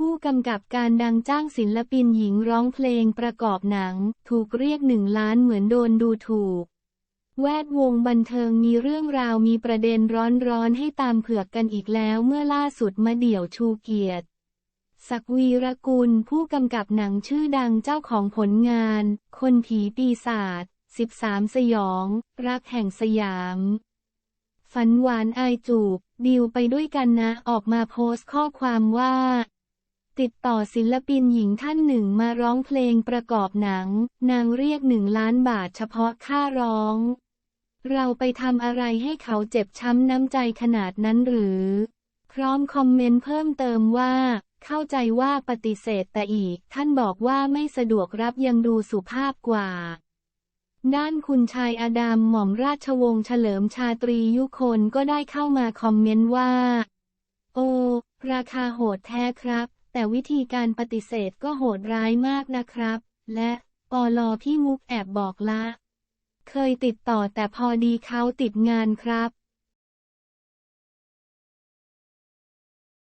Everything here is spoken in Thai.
ผู้กำกับการดังจ้างศิลปินหญิงร้องเพลงประกอบหนัง ถูกเรียกหนึ่งล้านเหมือนโดนดูถูก แวดวงบันเทิงมีเรื่องราวมีประเด็นร้อนๆให้ตามเผือกกันอีกแล้วเมื่อล่าสุดมาเดี่ยวชูเกียรติศักวีรกุลผู้กำกับหนังชื่อดังเจ้าของผลงาน คนผีปีศาจ13 สยอง รักแห่งสยาม ฝันหวานอายจูบ ดิวไปด้วยกันนะออกมาโพสต์ข้อความว่า ติดต่อศิลปินหญิงท่านหนึ่งมาร้องเพลงประกอบหนัง นางเรียกหนึ่งล้านบาทเฉพาะค่าร้อง เราไปทำอะไรให้เขาเจ็บช้ำน้ำใจขนาดนั้นหรือ พร้อมคอมเมนต์เพิ่มเติมว่า เข้าใจว่าปฏิเสธแต่อีก ท่านบอกว่าไม่สะดวกรับยังดูสุภาพกว่า ด้านคุณชายอดัมหม่อมราชวงศ์เฉลิมชาตรียุคนก็ได้เข้ามาคอมเมนต์ว่า โอ้ราคาโหดแท้ครับ วิธีการปฏิเสธก็โหดร้ายมากนะครับ และปอลอพี่มุกแอบบอกละ เคยติดต่อแต่พอดีเขาติดงานครับ